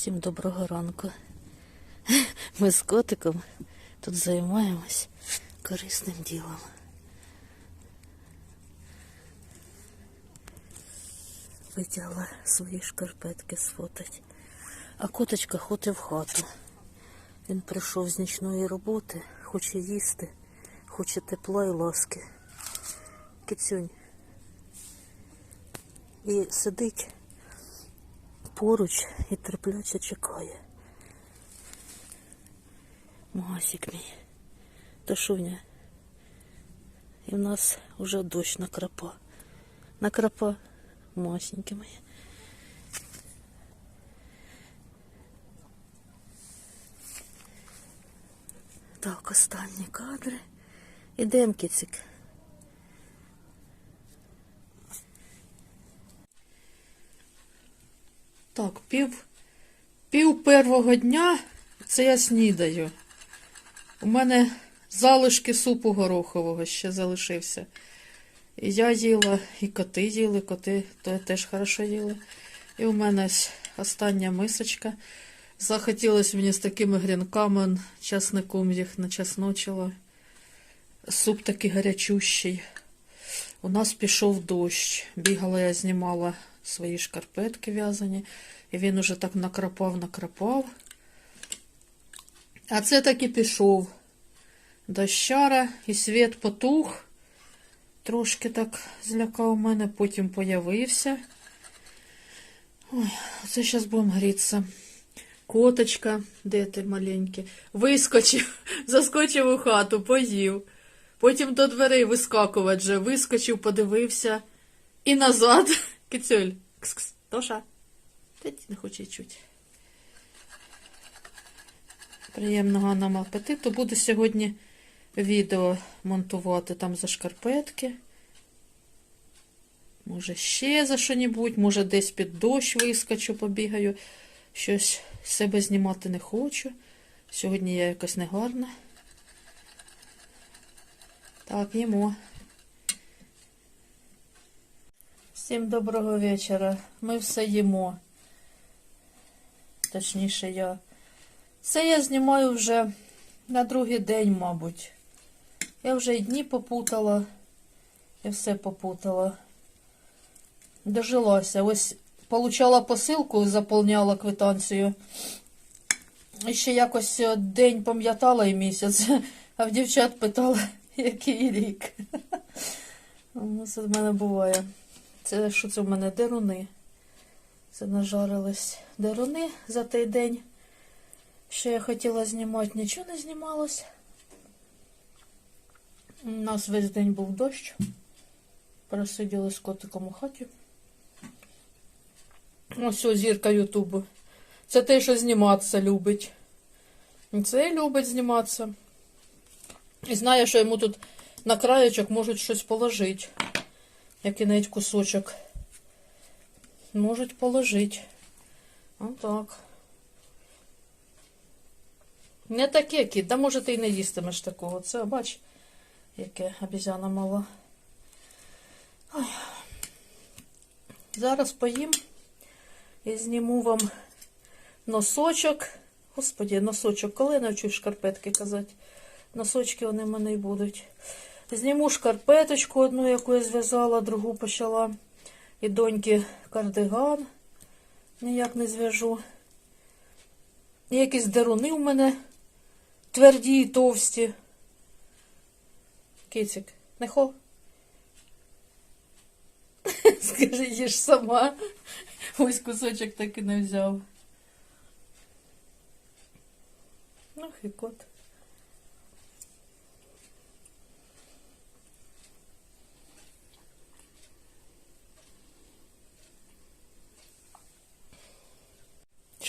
Всім доброго ранку. Ми з котиком тут займаємось корисним ділом. Витягла свої шкарпетки сфотать. А коточка ходить в хату. Він прийшов з нічної роботи, хоче їсти, хоче тепла і ласки. Кицюнь. І сидить поруч і терпляче чекає. Масік мій. То шуня. І в нас вже дощ накрапа. Накрапа масенькі мої. Так, останні кадри. Ідем, кицик. Так, пів, пів первого дня це я снідаю. У мене залишки супу горохового ще залишився. І я їла, і коти їли, коти то теж хорошо їли. І у мене остання мисочка. Захотілося мені з такими грінками, часником їх начасночила. Суп такий гарячущий. У нас пішов дощ. Бігала я, знімала свої шкарпетки в'язані, і він уже так накрапав, накрапав. А це так і пішов. Дощара і світ потух. Трошки так злякав мене, потім появився. Ой, це зараз будемо грітися. Коточка, де ти маленький, вискочив, заскочив у хату, поїв. Потім до дверей вискакувати вже, вискочив, подивився і назад. Кицюль. Кс-кс. Тоша. Та не хоче чути. Приємного нам апетиту. Буду сьогодні відео монтувати там за шкарпетки. Може, ще за що-небудь, може, десь під дощ вискочу, побігаю. Щось себе знімати не хочу. Сьогодні я якось негарна. Так, їмо. Всім доброго вечора. Ми все їмо. Точніше, я. Це я знімаю вже на другий день, мабуть. Я вже і дні попутала, і все попутала. Дожилася. Ось получала посилку, заповняла квитанцію. І ще якось е, день пам'ятала і місяць, а в дівчат питала, який рік. Це в мене буває. Це що це в мене деруни. Це нажарились деруни за той день. Що я хотіла знімати, нічого не знімалось. У нас весь день був дощ. Просиділи з котиком у хаті. Ось зірка Ютубу. Це те, що зніматися любить. Це любить зніматися. І знає, що йому тут на краєчок можуть щось положити. Який навіть кусочок. Можуть положити. Отак. Не таке кіт, да може ти й не їстимеш такого. Це, бач, яке обізяна мала. Ой. Зараз поїм і зніму вам носочок. Господі, носочок, коли я навчу шкарпетки казати? Носочки вони в мене й будуть. Зніму шкарпеточку одну, яку я зв'язала, другу почала. І доньки кардиган. Ніяк не зв'яжу. І якісь деруни у мене тверді і товсті. Кицик, не хо? Скажи, їж сама. Ось кусочок так і не взяв. Ну, і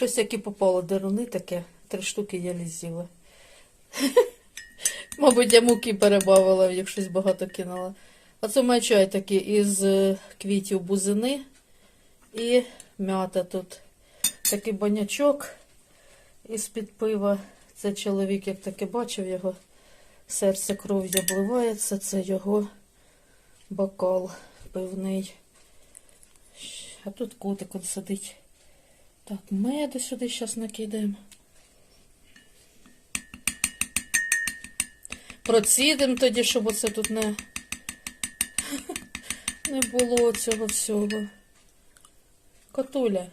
Щось які попало деруни таке. Три штуки я з'їла. Мабуть, я муки перебавила, як щось багато кинула. А це має чай такий із е, квітів бузини і м'ята тут. Такий банячок із-під пива. Це чоловік, як таки бачив його, серце кров'ю обливається, це його бокал пивний. А тут котик он сидить. Так, меду сюди зараз накидаємо. Процідимо тоді, щоб оце тут не, не було цього всього. Котуля.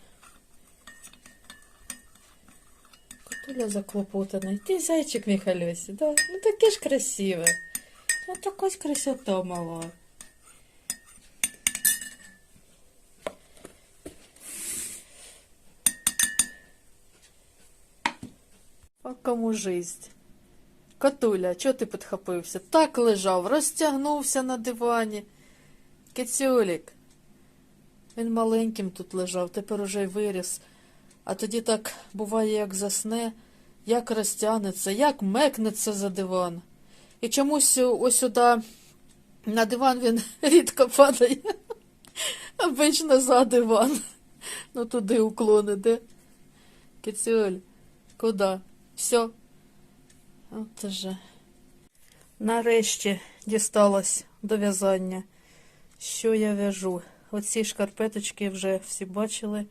Котуля заклопотаний. Ти зайчик Михайлюсі, да? Ну таке ж красиве. Ну така ж красота мала. Кому жизнь? Котуля, чого ти підхопився? Так лежав, розтягнувся на дивані. Кицюлік. Він маленьким тут лежав, тепер уже й виріс. А тоді так буває, як засне, як розтягнеться, як мекнеться за диван. І чомусь ось сюди на диван він рідко падає. Обично за диван. Ну туди уклон іде. Кицюль, куди? Все. От же. Нарешті дісталось до в'язання. Що я в'яжу? Оці шкарпеточки вже всі бачили,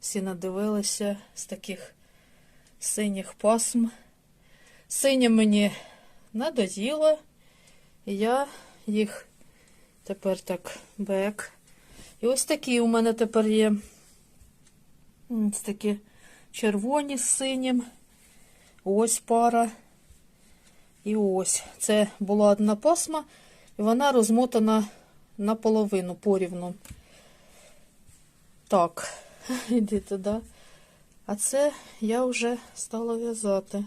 всі надивилися з таких синіх пасм. Синє мені надоїло, я їх тепер так бек. І ось такі у мене тепер є. Ось такі червоні з синім. Ось пара. І ось. Це була одна пасма, і вона розмотана наполовину порівну. Так, іди туди. А це я вже стала в'язати.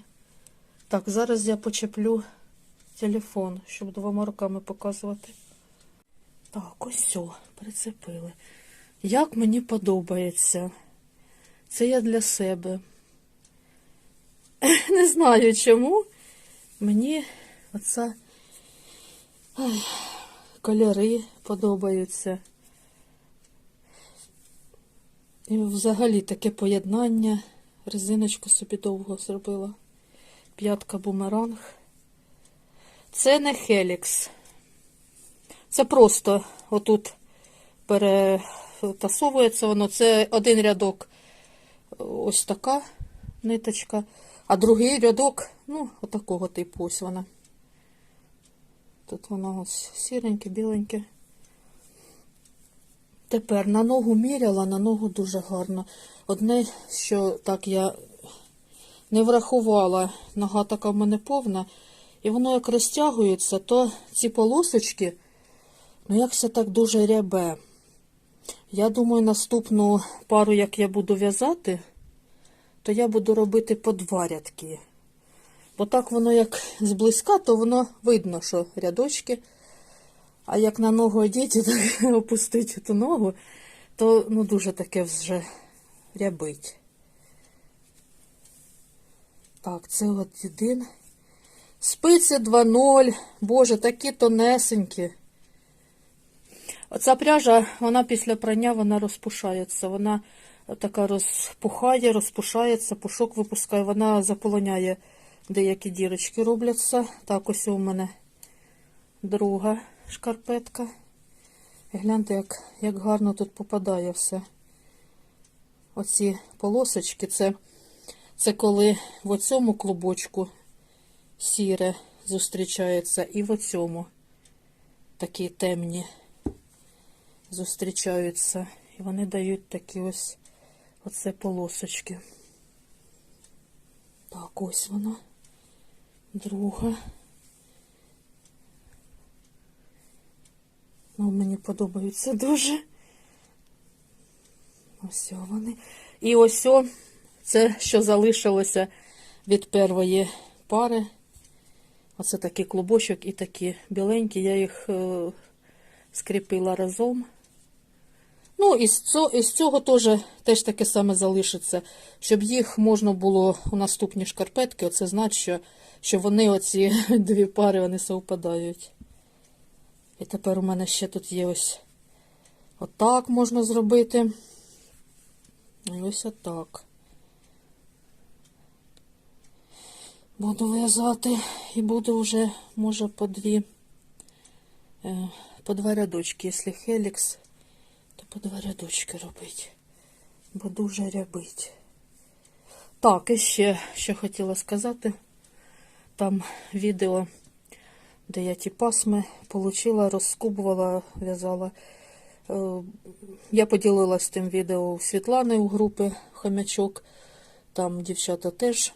Так, зараз я почеплю телефон, щоб двома руками показувати. Так, ось все, прицепили. Як мені подобається. Це я для себе. Не знаю чому. Мені оце ай, кольори подобаються. І взагалі таке поєднання. Резиночку собі довго зробила. П'ятка бумеранг. Це не Хелікс. Це просто отут перетасовується воно. Це один рядок ось така ниточка, а другий рядок, ну, отакого типу ось вона. Тут вона ось сіреньке, біленьке. Тепер на ногу міряла, на ногу дуже гарно. Одне, що так я не врахувала, нога така в мене повна, і воно як розтягується, то ці полосочки, ну як все так дуже рябе. Я думаю, наступну пару, як я буду в'язати, то я буду робити по два рядки. Бо так воно як зблизька, то воно видно, що рядочки. А як на ногу одіти, так опустити ту ногу, то ну, дуже таке вже рябить. Так, це от один. Спиці 2.0. Боже, такі тонесенькі. Оця пряжа, вона після прання вона розпушається. Вона така розпухає, розпушається, пушок випускає, вона заполоняє деякі дірочки робляться. Так, ось у мене друга шкарпетка. Гляньте, як, як гарно тут попадає все. Оці полосочки, це, це коли в оцьому клубочку сіре зустрічається, і в оцьому такі темні зустрічаються. І вони дають такі ось оце полосочки. Так, ось вона. Друга. Ну, мені подобаються дуже. Ось вони. І ось о, це, що залишилося від першої пари. Оце такий клубочок і такі біленькі. Я їх е, скріпила разом. Ну, із цього, із цього теж, теж таке саме залишиться. Щоб їх можна було у наступні шкарпетки, оце значить, що, що вони оці дві пари вони совпадають. І тепер у мене ще тут є ось отак можна зробити. І ось отак. Буду в'язати і буду вже, може, по дві, е, по два рядочки. Якщо хелікс, по два рядочки робити. бо дуже рябить. Так, і ще що хотіла сказати. Там відео, де я ті пасми получила, розскубувала, в'язала. Е, Я поділилась тим відео у Світлани у групи Хомячок. Там дівчата теж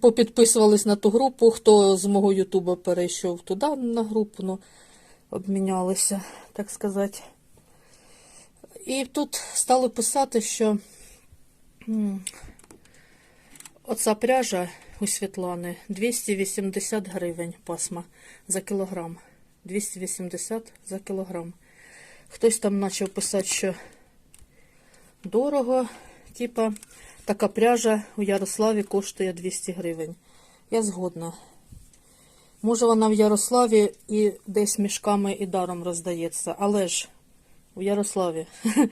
попідписувались на ту групу. Хто з мого Ютуба перейшов туди на групу, ну, обмінялися, так сказати. І тут стали писати, що оця пряжа у Світлани 280 гривень пасма за кілограм. 280 за кілограм. Хтось там почав писати, що дорого, типа така пряжа у Ярославі коштує 200 гривень. Я згодна. Може, вона в Ярославі і десь мішками і даром роздається, але ж у Ярославі.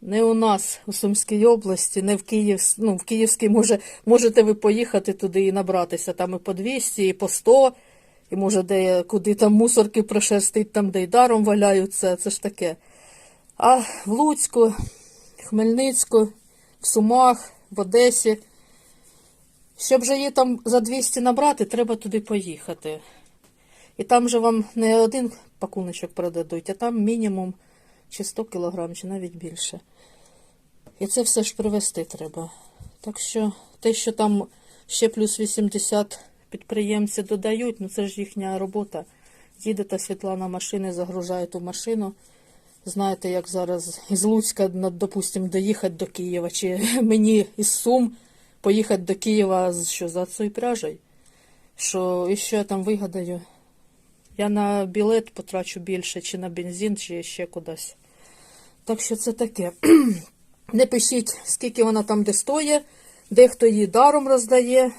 Не у нас у Сумській області, не в Київ, ну, в Київській може, можете ви поїхати туди і набратися там і по 200, і по 100, і може де куди там мусорки прошерстить, там де й даром валяються, це ж таке. А в Луцьку, Хмельницьку, в Сумах, в Одесі. Щоб же її там за 200 набрати, треба туди поїхати. І там же вам не один пакуночок продадуть, а там мінімум чи 100 кілограм, чи навіть більше. І це все ж привезти треба. Так що те, що там ще плюс 80 підприємці додають, ну це ж їхня робота. Їдете Світлана машини, загружає ту машину. Знаєте, як зараз із Луцька, на- допустим, доїхати до Києва, чи мені із Сум поїхати до Києва що за цією пряжею. Що і що я там вигадаю? Я на білет потрачу більше, чи на бензин, чи ще кудись. Так що це таке. Не пишіть, скільки вона там де стоїть, дехто її даром роздає.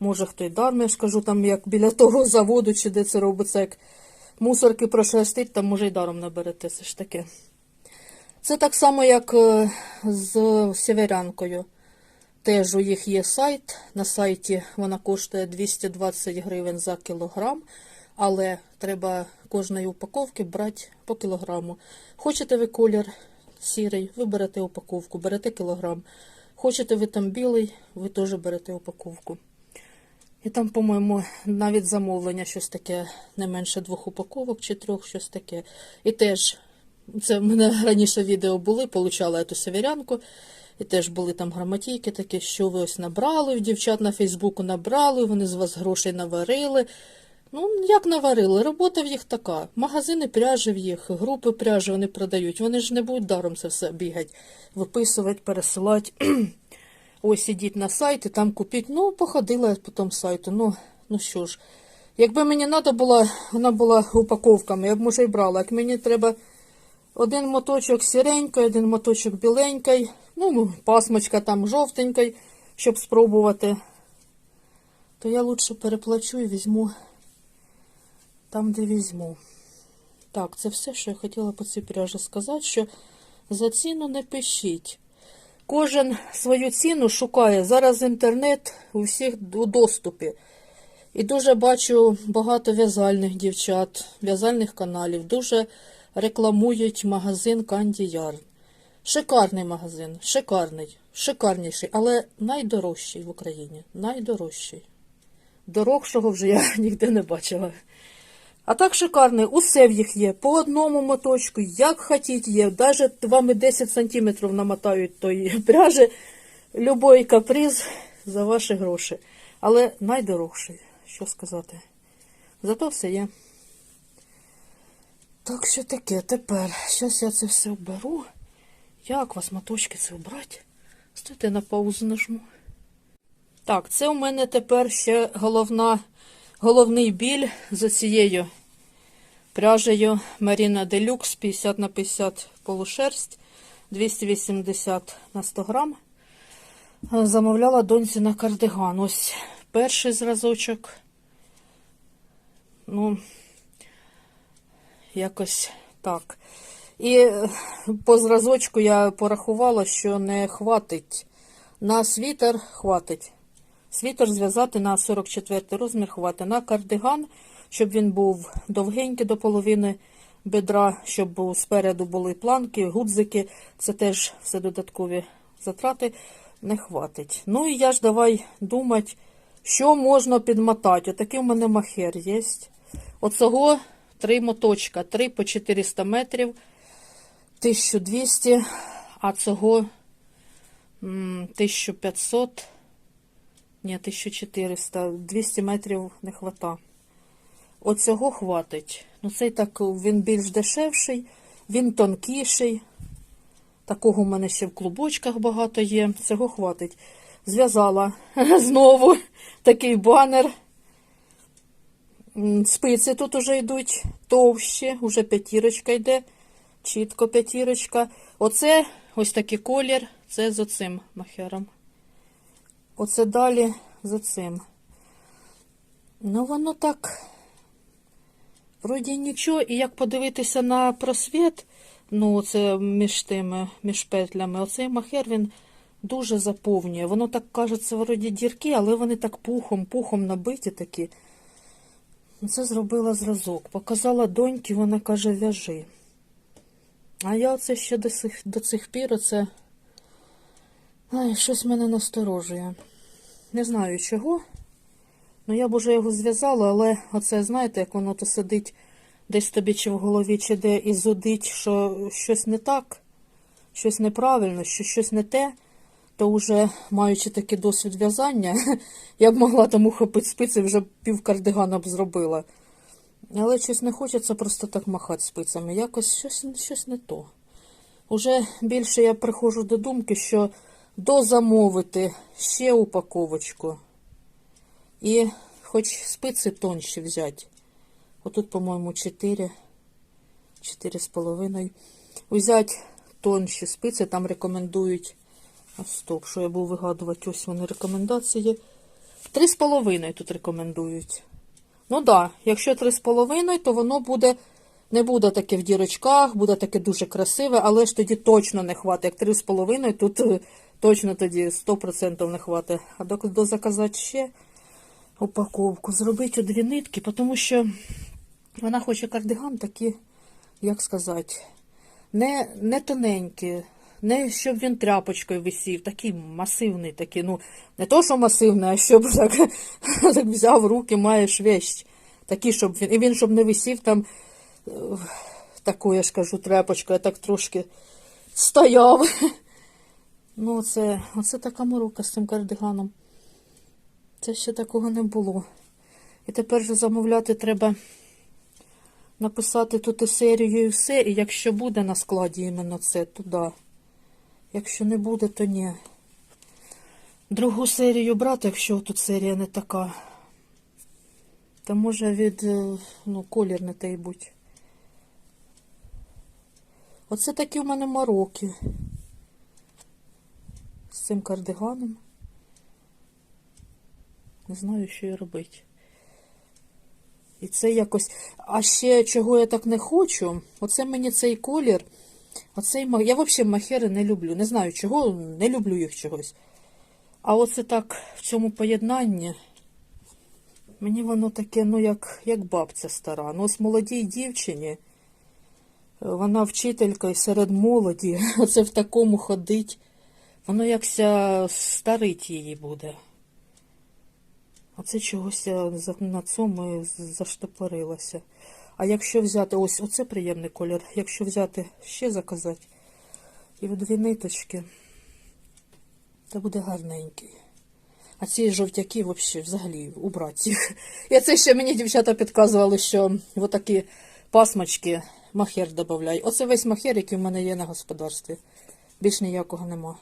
Може, хто й даром, я ж кажу, там як біля того заводу, чи де це робиться, як мусорки прошерстить, там може й даром наберете. Це ж таке. Це так само, як е, з северянкою. Теж у їх є сайт. На сайті вона коштує 220 гривень за кілограм, але треба кожної упаковки брати по кілограму. Хочете ви колір сірий, ви берете упаковку, берете кілограм. Хочете ви там білий, ви теж берете упаковку. І там, по-моєму, навіть замовлення щось таке, не менше двох упаковок чи трьох, щось таке. І теж, це в мене раніше відео були, получала я ту северянку, і теж були там грамотійки такі, що ви ось набрали, дівчат на Фейсбуку набрали, вони з вас грошей наварили. Ну, як наварили? Робота в їх така. Магазини пряжі в їх, групи пряжі вони продають. Вони ж не будуть даром це все бігати, виписувати, пересилати. Ось ідіть на сайт і там купіть. Ну, походила по тому сайту. Ну, ну що ж, якби мені треба було, вона була упаковками, я б може і брала. Як мені треба один моточок сіренький, один моточок біленький, ну, пасмочка там жовтенький, щоб спробувати, то я лучше переплачу і візьму там, де візьму. Так, це все, що я хотіла по цій пряжі сказати, що за ціну не пишіть. Кожен свою ціну шукає. Зараз інтернет у всіх у доступі. І дуже бачу багато в'язальних дівчат, в'язальних каналів. Дуже рекламують магазин Candy Yarn. Шикарний магазин, шикарний, шикарніший, але найдорожчий в Україні. Найдорожчий. Дорогшого вже я ніде не бачила. А так шикарний, усе в їх є. По одному моточку, як хотіть є. Навіть вам і 10 сантиметрів намотають тої пряжі. Любой каприз за ваші гроші. Але найдорожчий, що сказати. Зато все є. Так що таке тепер. Зараз я це все вберу. Як вас моточки це вбрати? Стойте на паузу нажму. Так, це у мене тепер ще головна, головний біль з цією пряжею Marina Deluxe 50 на 50 полушерсть, 280 на 100 грам. Е, Замовляла доньці на кардиган. Ось перший зразочок. Ну, якось так. І е, по зразочку я порахувала, що не хватить. На світер хватить. Світер зв'язати на 44 розмір хватить. На кардиган, щоб він був довгенький до половини, бедра, щоб спереду були планки, гудзики. Це теж все додаткові затрати. Не хватить. Ну і я ж давай думати, що можна підмотати. Отакий у мене махер є. Оцього три моточка, три по 400 метрів, 1200, а цього м, 1500, ні, 1400, 200 метрів не хвата. Оцього хватить. Ну, цей так він більш дешевший, він тонкіший. Такого в мене ще в клубочках багато є. Цього хватить. Зв'язала знову такий банер. Спиці тут уже йдуть товщі, уже п'ятірочка йде, чітко п'ятірочка. Оце ось такий колір, це з оцим махером. Оце далі з оцим. Ну, воно так. Вроді нічого, і як подивитися на просвіт, ну, це між тими, між петлями, оцей махер він дуже заповнює. Воно так кажеться, вроді дірки, але вони так пухом, пухом набиті такі. Це зробила зразок. Показала доньки, вона каже, в'яжи. А я оце ще до цих, до цих пір оце. Ай, щось мене насторожує. Не знаю чого. Ну, я б уже його зв'язала, але оце, знаєте, як воно то сидить десь тобі чи в голові, чи де і зудить, що щось не так, щось неправильно, що щось не те, то вже, маючи такий досвід в'язання, я б могла тому хопити спиці, вже пів кардигана б зробила. Але щось не хочеться просто так махати спицями. Якось щось, щось не то. Уже більше я приходжу до думки, що дозамовити ще упаковочку. І хоч спиці тонші взяти. Отут, по-моєму, 4, 4 з половиною. Взяти тонші спиці, там рекомендують. А стоп, що я буду вигадувати, ось вони рекомендації. Три з половиною тут рекомендують. Ну так, да, якщо три з половиною, то воно буде, не буде таке в дірочках, буде таке дуже красиве, але ж тоді точно не хватить. Як три з половиною, тут е, точно тоді 100% не хватить. А до, заказати ще упаковку, зробити дві нитки, тому що вона хоче кардиган такий, як сказати, не, не тоненький, не щоб він тряпочкою висів, такий масивний, такий, ну, не то, що масивний, а щоб так, так взяв руки, маєш вещь. Такий, щоб він, і він, щоб не висів там, е, таку, я ж кажу, тряпочкою, так трошки стояв. Ну, оце, оце така морока з цим кардиганом. Це ще такого не було. І тепер же замовляти треба написати тут і серію і все. І якщо буде на складі іменно це, то да. Якщо не буде, то ні. Другу серію брати, якщо тут серія не така. То може від е, ну, колір не той будь. Оце такі в мене мороки. Цим кардиганом. Не знаю, що і робити. І це якось. А ще чого я так не хочу, оце мені цей колір. Оцей Я взагалі махери не люблю. Не знаю чого, не люблю їх чогось. А оце так в цьому поєднанні. Мені воно таке, ну, як, як бабця стара. Ну, ось молодій дівчині. Вона вчителька і серед молоді. Оце в такому ходить. Воно якся старить її буде. Оце чогось я за- на цьому і заштопорилася. А якщо взяти, ось оце приємний колір, якщо взяти ще заказати і в дві ниточки, то буде гарненький. А ці жовтяки взагалі, взагалі убрати їх. І це ще мені дівчата підказували, що отакі пасмочки махер додай. Оце весь махер, який в мене є на господарстві. Більш ніякого нема.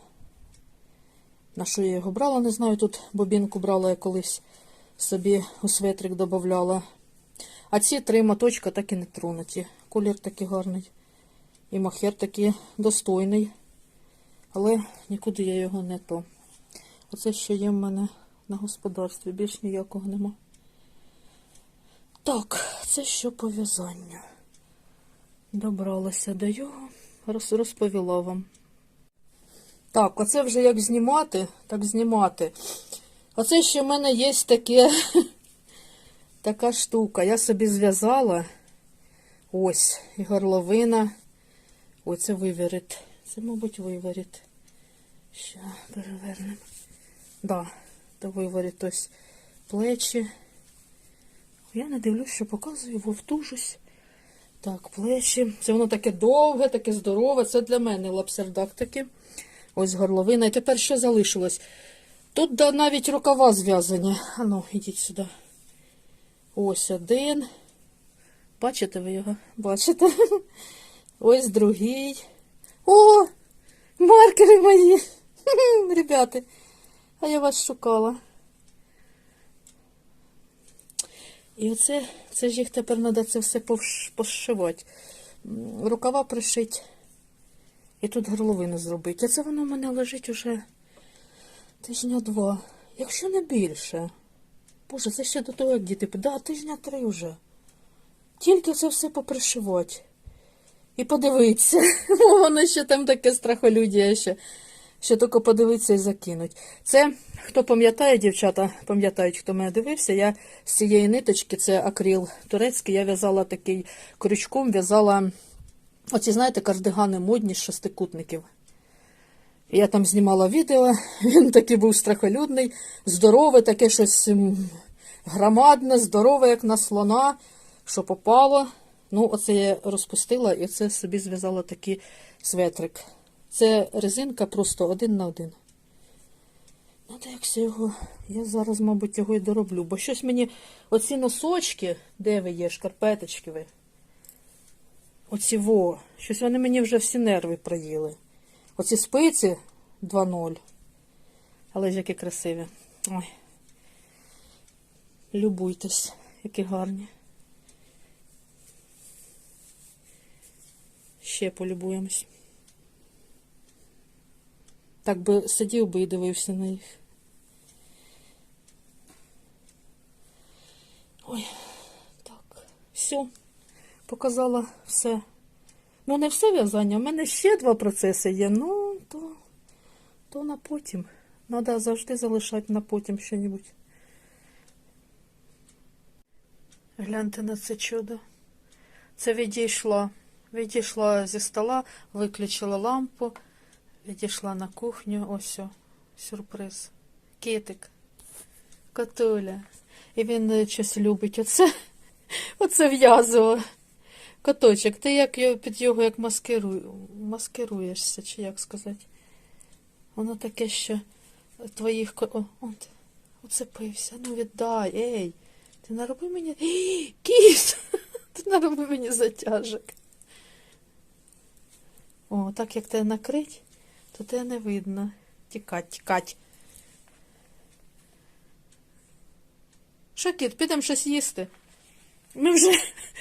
На що я його брала, не знаю. Тут бобінку брала я колись собі у светрик додавала. А ці три моточка так і не тронуті. Колір такий гарний. І махер такий достойний. Але нікуди я його не то. Оце ще є в мене на господарстві. Більш ніякого нема. Так, це що по в'язанню. Добралася до його, розповіла вам. Так, оце вже як знімати, так знімати. Оце ще в мене є таке, така штука. Я собі зв'язала Ось, і горловина. Оце виворіт. Це, мабуть, виворіт. Ще перевернемо. Да, то виворіт ось плечі. Я не дивлюсь, що показую, вовтужусь. Так, плечі. Це воно таке довге, таке здорове. Це для мене лапсердак таки. Ось горловина. І тепер що залишилось? Тут да, навіть рукава зв'язані. Ану, ідіть сюди. Ось один. Бачите ви його? Бачите? Ось другий. О! Маркери мої! Ребята, а я вас шукала. І оце, це ж їх тепер треба це все пошивати. Рукава пришить. І тут горловину зробити. А це воно в мене лежить уже тижня два. Якщо не більше. Боже, це ще до того, як діти. Да, тижня три вже. Тільки це все попришивати. І подивитися. Воно ще там таке страхолюдія ще. Ще тільки подивитися і закинуть. Це, хто пам'ятає, дівчата, пам'ятають, хто мене дивився, я з цієї ниточки, це акрил турецький, я в'язала такий крючком, в'язала оці, знаєте, кардигани модні з шестикутників. Я там знімала відео, він такий був страхолюдний, здоровий, таке щось громадне, здорове, як на слона, що попало. Ну, оце я розпустила і це собі зв'язала такий светрик. Це резинка просто один на один. Ну, так його. Я зараз, мабуть, його і дороблю, бо щось мені оці носочки, де ви є, шкарпеточки ви. Оці во, щось вони мені вже всі нерви проїли. Оці спиці 2.0. Але ж які красиві. Ой. Любуйтесь, які гарні. Ще полюбуємось. Так би сидів би і дивився на їх. Ой, так, все. Показала все. Ну, не все в'язання. У мене ще два процеси є. Ну, то, то на потім. Треба завжди залишати на потім що-небудь. Гляньте на це чудо. Це відійшла. Відійшла зі стола, виключила лампу, відійшла на кухню. Ось о, сюрприз. Китик. Котуля. І він е, щось любить. Оце, оце в'язував. Коточок, ти як його- під його як маскируй, маскируєшся, чи як сказати? Воно таке, що твоїх О, от, оцепився. Ну віддай, ей. Ти нароби мені. Ей, Кіс! Ти нароби мені затяжок. О, так як тебе накрить, то тебе не видно. Тікать, тікать. Що, кіт, підемо щось їсти? Ми вже,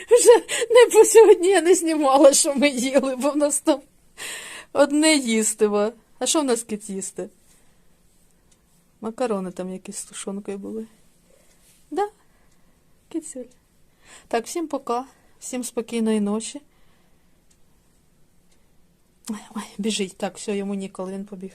вже не по сьогодні я не знімала, що ми їли, бо в нас там одне їстиво. А що в нас кіт їсти? Макарони там якісь з тушонкою були. Да, кіцюль. Так, всім пока, всім спокійної ночі. Ой, біжить. Так, все, йому ніколи, він побіг.